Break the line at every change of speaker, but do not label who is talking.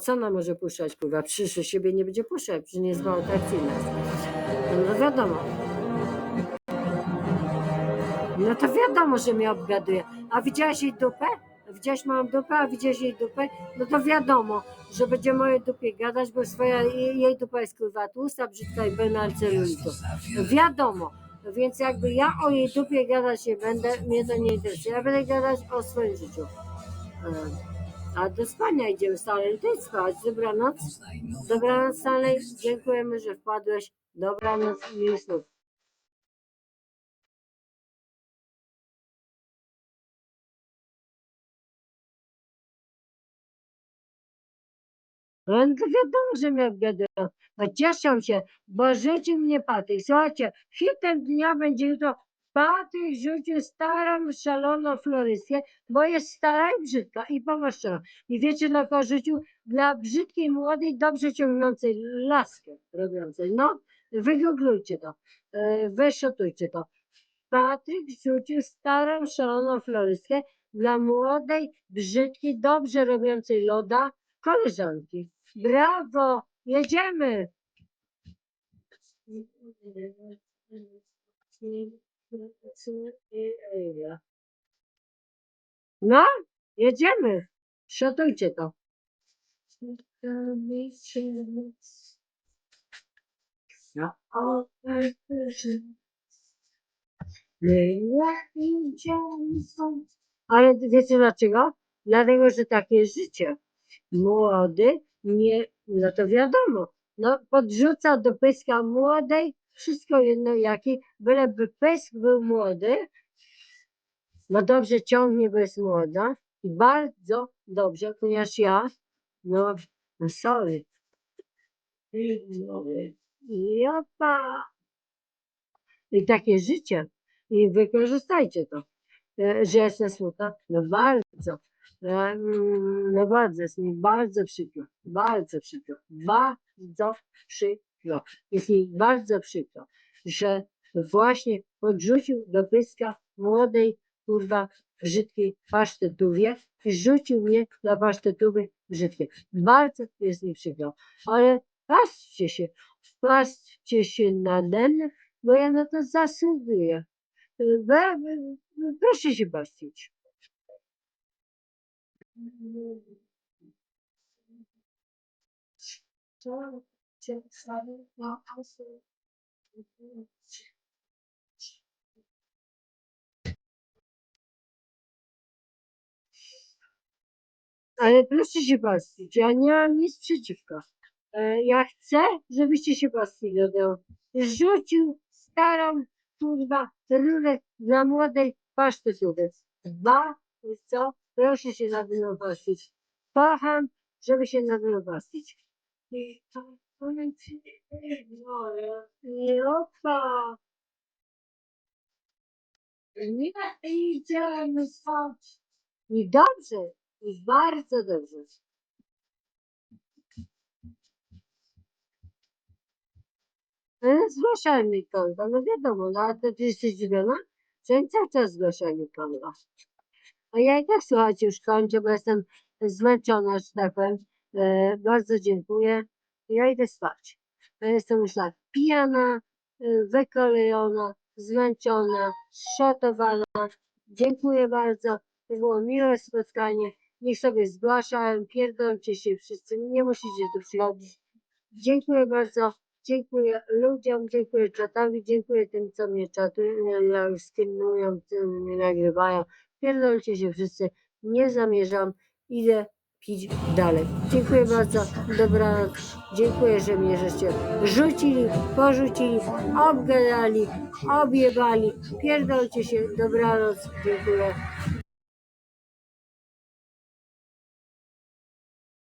co ona może puszczać, kurwa? Przyszły siebie nie będzie puszczać, przecież nie jest mało. No wiadomo. No to wiadomo, że mnie obgaduje. A widziałaś jej dupę? Widziałaś moją dupę, a widziałeś jej dupę? No to wiadomo, że będzie moje dupie gadać, bo swoja, jej, dupa jest kurwa tłusta, brzydka i pełna celulitu. No wiadomo. No Więc jakby ja o jej dupie gadać nie będę, mnie to nie interesuje. Ja będę gadać o swoim życiu. A do spania idziemy Stanley. Ty. Dobranoc. Dobranoc Stanley. Dziękujemy, że wpadłeś. Dobranoc i snów. No wiadomo, że mnie obgadują. No się, bo rzucił mnie Patryk. Słuchajcie, hitem dnia będzie jutro Patryk rzucił starą, szaloną florystkę, bo jest stara i brzydka i pomarszczona. I wiecie na kogo rzucił? Dla brzydkiej, młodej, dobrze ciągnącej laskę robiącej. No, wygooglujcie to, e, wyszotujcie to. Patryk rzucił starą, szaloną florystkę dla młodej, brzydkiej, dobrze robiącej loda koleżanki. Brawo! Jedziemy! No, jedziemy! Szotujcie to. Ale wiecie dlaczego? Dlatego, że takie życie młody, nie, no to wiadomo, no podrzuca do pyska młodej, wszystko jedno jaki, byleby pysk był młody, no dobrze ciągnie, bo jest młoda i bardzo dobrze, ponieważ ja, no, no sorry, Jopa. I takie życie. I wykorzystajcie to. E, Że jestem smutna? No bardzo. E, No bardzo, jest mi bardzo przykro. Bardzo przykro. Bardzo przykro. Jest mi bardzo przykro, że właśnie podrzucił do pyska młodej, kurwa, brzydkiej pasztetówie i rzucił mnie dla pasztetówy brzydkiej. Bardzo jest mi przykro. Ale patrzcie się, patrzcie się nade mnie, bo ja na to zasługuję. Proszę się bawić. Ale proszę się bawić, ja nie mam nic przeciwko. E, Ja chcę, żebyście się bawili do tego. Rzucił starą, kurwa, rurę dla młodej pasztetówy. Dwa, co? Proszę się na mną bawić. Kocham, żeby się na mną bawić. I to powiem ci, no, i opa. Nie idziemy spać. I dobrze, bardzo dobrze. E, Zgłaszaj mi konta, no wiadomo, no ale ty jesteś zdziwiona? Że oni cały czas zgłaszają mi konta. A ja i tak słuchajcie, już kończę, bo jestem zmęczona, że tak powiem. E, bardzo dziękuję. Ja idę spać. Ja jestem już tak pijana, e, wykolejona, zmęczona, szatowana. Dziękuję bardzo. To było miłe spotkanie. Niech sobie zgłaszają, pierdolcie się wszyscy, nie musicie tu przychodzić. Dziękuję bardzo. Dziękuję ludziom, dziękuję czatowi, dziękuję tym, co mnie czatują, jak skinują, co mnie nagrywają. Pierdolcie się wszyscy, nie zamierzam, idę pić dalej. Dziękuję bardzo, dobranoc. Dziękuję, że mnie żeście rzucili, porzucili, obgadali, objebali. Pierdolcie się, dobranoc, dziękuję.